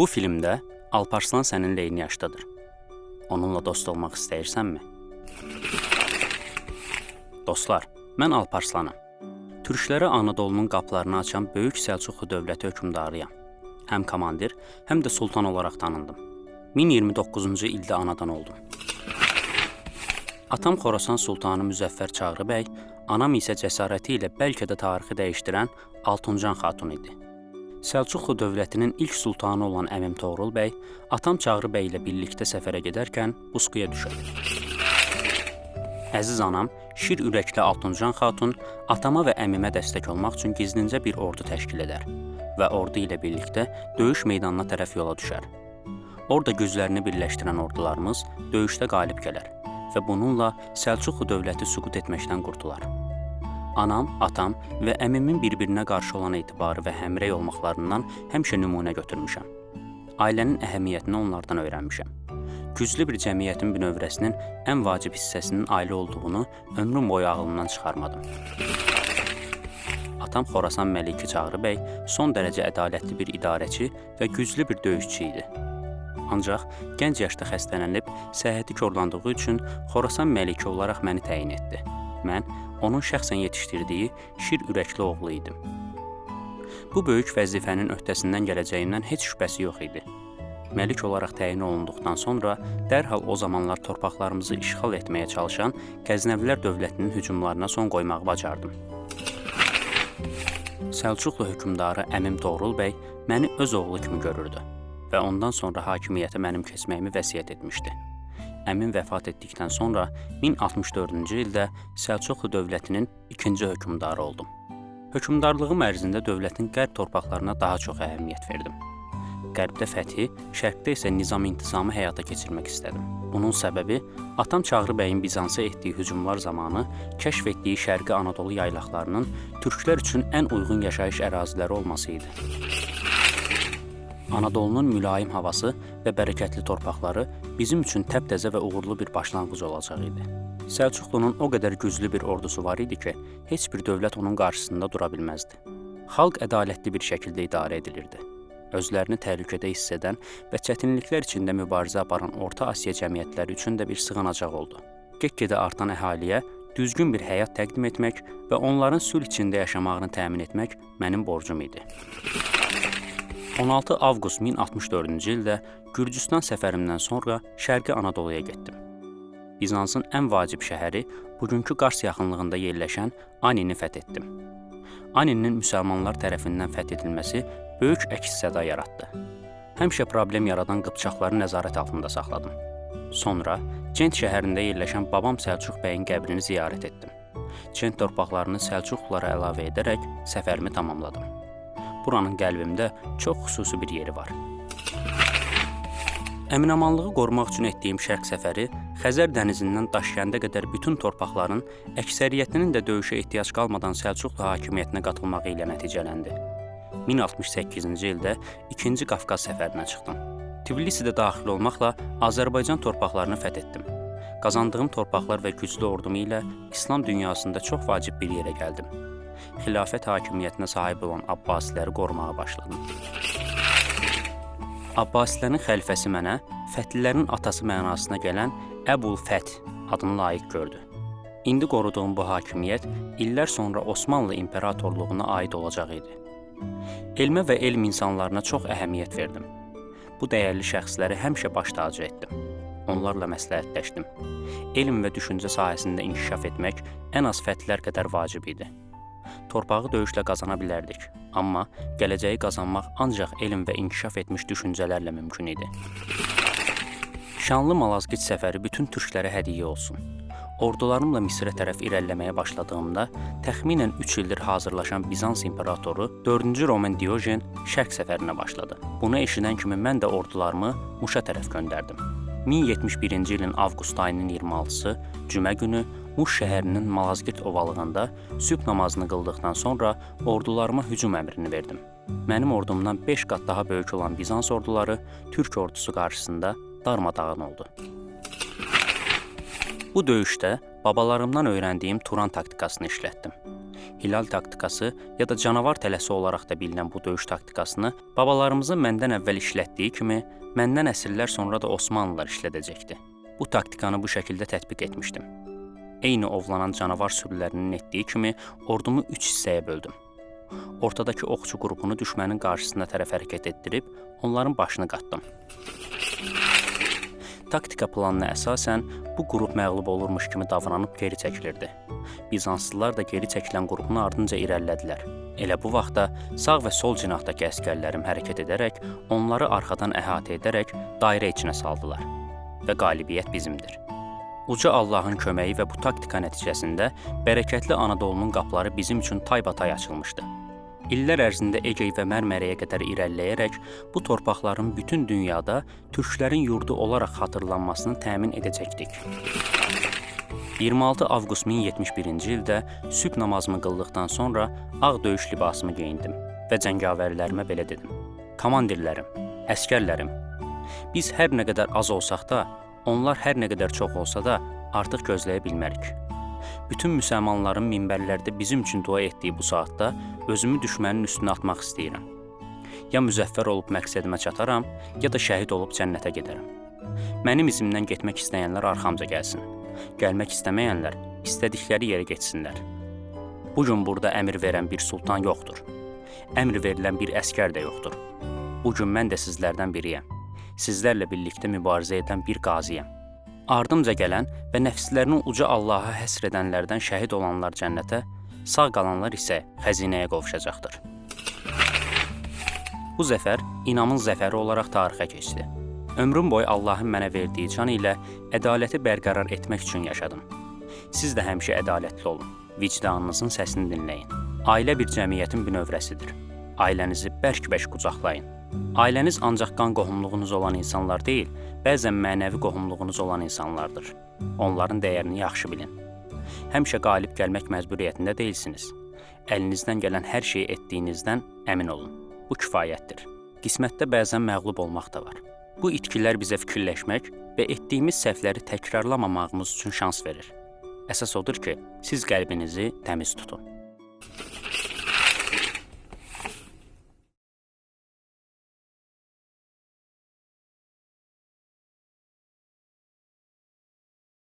Bu filmdə Alparslan səninlə eyni yaşdadır. Onunla dost olmaq istəyirsənmi? Dostlar, mən Alparslanam. Türklərə Anadolunun qapılarını açan böyük Səlcuqlu dövləti hökmdarıyam. Həm komandir, həm də sultan olaraq tanındım. 1029-cu ildə anadan oldum. Atam Xorasan sultanı Müzəffər Çağrı bəy, anam isə cəsarəti ilə bəlkə də tarixi dəyişdirən Altuncan xatun idi. Səlcuqlu dövlətinin ilk sultanı olan əmim Toğrul bəy, atam Çağrı bəy ilə birlikdə səfərə gedərkən Busquya düşər. Əziz anam, şir ürəkli Altuncan xatun atama və əmimə dəstək olmaq üçün gizlincə bir ordu təşkil edər və ordu ilə birlikdə döyüş meydanına tərəf yola düşər. Orada güclərini birləşdirən ordularımız döyüşdə qalib gələr və bununla Səlcuqlu dövləti süqut etməkdən qurtular. Anam, atam və əmimin bir-birinə qarşı olan etibarı və həmrəy olmaqlarından həmişə nümunə götürmüşəm. Ailənin əhəmiyyətini onlardan öyrənmişəm. Güclü bir cəmiyyətin bünövrəsinin ən vacib hissəsinin ailə olduğunu ömrüm boyu ağlımdan çıxarmadım. Atam Xorasan Məliki Çağrı bəy son dərəcə ədalətli bir idarəçi və güclü bir döyüşçü idi. Ancaq gənc yaşda xəstələnib səhhəti korlandığı üçün Xorasan Məliki olaraq məni təyin etdi. Mən onun şəxsən yetişdirdiyi şir ürəkli oğlu idim. Bu böyük vəzifənin öhdəsindən gələcəyimdən heç şübhəsi yox idi. Məlik olaraq təyin olunduqdan sonra dərhal o zamanlar torpaqlarımızı işğal etməyə çalışan Qəznəvilər dövlətinin hücumlarına son qoymağı bacardım. Səlcuqlu hökmdarı Əmim Toğrul bəy məni öz oğlu kimi görürdü və ondan sonra hakimiyyətə mənim keçməyimi vəsiyyət etmişdi. Əmim vəfat etdikdən sonra 1064-cü ildə Səlcuqlu dövlətinin ikinci hökmdarı oldum. Hökmdarlığım ərzində dövlətin qərb torpaqlarına daha çox əhəmiyyət verdim. Qərbdə fəthi, şərqdə isə nizam-intizamı həyata keçirmək istədim. Bunun səbəbi atam Çağrı bəyin Bizansa etdiyi hücumlar zamanı kəşf etdiyi Şərqi Anadolu yaylaqlarının türklər üçün ən uyğun yaşayış əraziləri olması idi. Anadolunun mülayim havası və bərəkətli torpaqları bizim üçün təptəzə və uğurlu bir başlanğıc olacaq idi. Səlcuqlunun o qədər güclü bir ordusu var idi ki, heç bir dövlət onun qarşısında dura bilməzdi. Xalq ədalətli bir şəkildə idarə edilirdi. Özlərini təhlükədə hiss edən və çətinliklər içində mübarizə aparan Orta Asiya cəmiyyətləri üçün də bir sığınacaq oldu. Get-gedə artan əhaliyə düzgün bir həyat təqdim etmək və onların sülh içində yaşamağını təmin etmək mənim borcum idi. 16 avqust 1064-cü ildə Gürcüstan səfərimdən sonra Şərqi Anadoluya getdim. Bizansın ən vacib şəhəri, bugünkü Qars yaxınlığında yerləşən Anini fəth etdim. Aninin müsəlmanlar tərəfindən fəth edilməsi böyük əks-səda yaratdı. Həmişə problem yaradan qıpçaqları nəzarət altında saxladım. Sonra Cent şəhərində yerləşən babam Səlcuq bəyin qəbrini ziyarət etdim. Cent torpaqlarını Səlcuqlulara əlavə edərək səfərimi tamamladım. Buranın qəlbimdə çox xüsusi bir yeri var. Əminamanlığı qorumaq üçün etdiyim şərq səfəri Xəzər dənizindən Daşkəndə qədər bütün torpaqların əksəriyyətinin də döyüşə ehtiyac qalmadan Səlcuqlu hakimiyyətinə qatılmağı ilə nəticələndi. 1068-ci ildə 2-ci Qafqaz səfərinə çıxdım. Tbilisidə daxil olmaqla Azərbaycan torpaqlarını fəth etdim. Qazandığım torpaqlar və güclü ordum ilə İslam dünyasında çox vacib bir yerə gəldim. Xilafət hakimiyyətinə sahib olan Abbasiləri qorumağa başladım. Abbasilərin xəlifəsi mənə Fətlilərin atası mənasına gələn Əbul Fəth adını layiq gördü. İndi qoruduğum bu hakimiyyət illər sonra Osmanlı imperatorluğuna aid olacaq idi. Elmə və elm insanlarına çox əhəmiyyət verdim. Bu dəyərli şəxsləri həmişə baş tacı etdim. Onlarla məsləhətləşdim. Elm və düşüncə sahəsində inkişaf etmək ən az fəthlər qədər vacib idi. Torpağı döyüşlə qazana bilərdik, amma gələcəyi qazanmaq ancaq elm və inkişaf etmiş düşüncələrlə mümkün idi. Şanlı Malazgirt səfəri bütün türklərə hədiyyə olsun. Ordularımla Misrə tərəf irəliləməyə başladığımda təxminən 3 ildir hazırlaşan Bizans imperatoru 4-cü Roman Diojen şərq səfərinə başladı. Bunu eşidən kimi mən də ordularımı Muşa tərəf göndərdim. 1071-ci ilin avqust ayının 26-sı cümə günü Muş şəhərinin Malazgirt ovalığında sübh namazını qıldıqdan sonra ordularıma hücum əmrini verdim. Mənim ordumdan 5 qat daha böyük olan Bizans orduları Türk ordusu qarşısında darmadağın oldu. Bu döyüşdə babalarımdan öyrəndiyim Turan taktikasını işlətdim. Hilal taktikası ya da canavar tələsi olaraq da bilinən bu döyüş taktikasını babalarımızın məndən əvvəl işlətdiyi kimi, məndən əsrlər sonra da Osmanlılar işlədəcəkdi. Bu taktikanı bu şəkildə tətbiq etmişdim. Eyni ovlanan canavar sürülərinin etdiyi kimi ordumu 3 hissəyə böldüm. Ortadakı oxçu qrupunu düşmənin qarşısına tərəf hərəkət etdirib onların başını qatdım. Taktika planına əsasən bu qrup məğlub olurmuş kimi davranıb geri çəkilirdi. Bizanslılar da geri çəkilən qrupun ardınca irəlilədilər. Elə bu vaxtda sağ və sol cinahdakı əskərlərim hərəkət edərək onları arxadan əhatə edərək dairə içinə saldılar və qalibiyyət bizimdir. Uca Allahın köməyi və bu taktika nəticəsində bərəkətli Anadolunun qapıları bizim üçün taybatay açılmışdı. İllər ərzində Egey və Mərmərəyə qədər irəliləyərək bu torpaqların bütün dünyada türklərin yurdu olaraq xatırlanmasını təmin edəcəkdik. 26 avqust 1071-ci ildə sübh namazımı qıldıqdan sonra ağ döyüş libasımı geyindim və cəngavərlərimə belə dedim: "Komandirlərim, əskərlərim, biz hər nə qədər az olsaq da, onlar hər nə qədər çox olsa da artıq gözləyə bilmərik. Bütün müsəlmanların minbərlərdə bizim üçün dua etdiyi bu saatda özümü düşmənin üstünə atmaq istəyirəm. Ya müzəffər olub məqsədimə çataram, ya da şəhid olub cənnətə gedərəm. Mənim izimdən getmək istəyənlər arxamca gəlsin. Gəlmək istəməyənlər istədikləri yerə getsinlər. Bu gün burada əmr verən bir sultan yoxdur. Əmr verilən bir əskər də yoxdur. Bu gün mən də sizlərdən biriyəm. Sizlərlə birlikdə mübarizə edən bir qaziyəm. Ardımca gələn və nəfslərini uca Allaha həsr edənlərdən şəhid olanlar cənnətə, sağ qalanlar isə xəzinəyə qovuşacaqdır. Bu zəfər inamın zəfəri olaraq tarixə keçdi. Ömrüm boyu Allahın mənə verdiyi can ilə ədaləti bərqərar etmək üçün yaşadım. Siz də həmişə ədalətli olun. Vicdanınızın səsini dinləyin. Ailə bir cəmiyyətin bünövrəsidir. Ailənizi bərk-bərk qucaqlayın. Ailəniz ancaq qan qohumluğunuz olan insanlar deyil, bəzən mənəvi qohumluğunuz olan insanlardır. Onların dəyərini yaxşı bilin. Həmişə qalib gəlmək məcburiyyətində deyilsiniz. Əlinizdən gələn hər şeyi etdiyinizdən əmin olun. Bu kifayətdir. Qismətdə bəzən məğlub olmaq da var. Bu itkilər bizə fikirləşmək və etdiyimiz səhvləri təkrarlamamağımız üçün şans verir. Əsas odur ki, siz qəlbinizi təmiz tutun.